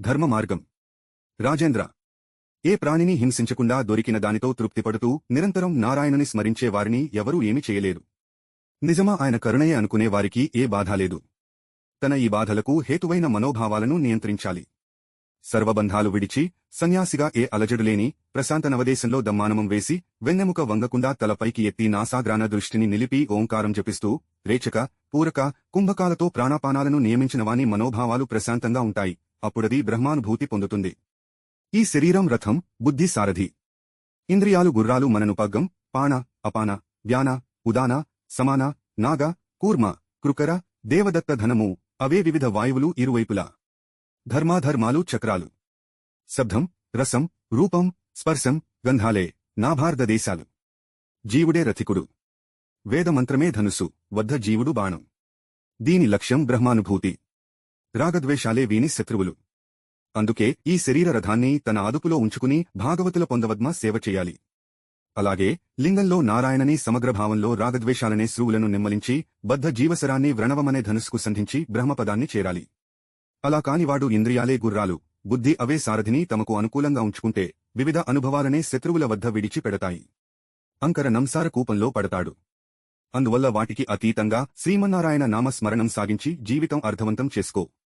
ధర్మ మార్గం రాజేంద్ర. ఏ ప్రాణిని హింసించకుండా దొరికిన దానితో తృప్తిపడుతూ నిరంతరం నారాయణని స్మరించే వారిని ఎవరూ ఏమి చేయలేరు నిజమా ఆయన కరుణయే అనుకునే వారికి ఏ బాధ లేదు. తన ఈ బాధలకు హేతువైన మనోభావాలను నియంత్రించాలి. సర్వబంధాలు విడిచి సన్యాసిగా ఏ అలజడులేని ప్రశాంత నవదేశంలో దమ్మానమం వేసి వెన్నెముక వంగకుండా తలపైకి ఎత్తి నాసాగ్రాన దృష్టిని నిలిపి ఓంకారం జపిస్తూ రేచక పూరక కుంభకాలతో ప్రాణాపానాలను నియమించినవాని మనోభావాలు ప్రశాంతంగా ఉంటాయి. అప్పుడది బ్రహ్మానుభూతి పొందుతుంది. ఈ శరీరం రథం బుద్ధి సారథి. ఇంద్రియాలు గుర్రాలు మనను పగ్గం పాణ అపాన వ్యాన ఉదాన సమాన నాగ కూర్మ కృకర దేవదత్త ధనము అవే వివిధ వాయువులు ఇరువైపులా. ధర్మాధర్మాలు చక్రాలు. శబ్దం రసం రూపం స్పర్శం గంధాలే నాభార్ద దేశాలు. జీవుడే రథికుడు. వేదమంత్రమే ధనుసు వద్ద జీవుడు బాణం. దీని లక్ష్యం బ్రహ్మానుభూతి. రాగద్వేషాలే వీని శత్రువులు. అందుకే ఈ శరీర రథాన్ని తన అదుపులో ఉంచుకుని భాగవతుల పొందవద్మ సేవ చెయ్యాలి అలాగే లింగంలో నారాయణని సమగ్రభావంలో రాగద్వేషాలనే శ్రువులను నిమ్మలించి బద్ధ జీవసరాన్ని వ్రణవమనే ధనుస్సుకు సంధించి బ్రహ్మపదాన్ని చేరాలి. అలా కానివాడు ఇంద్రియాలే గుర్రాలు బుద్ధి అవే సారథిని తమకు అనుకూలంగా ఉంచుకుంటే వివిధ అనుభవాలనే శత్రువుల వద్ద విడిచి పెడతాయి అంకర నంసార కూపంలో పడతాడు. అందువల్ల వాటికి అతీతంగా శ్రీమన్నారాయణ నామస్మరణం సాగించి జీవితం అర్థవంతం చేసుకో.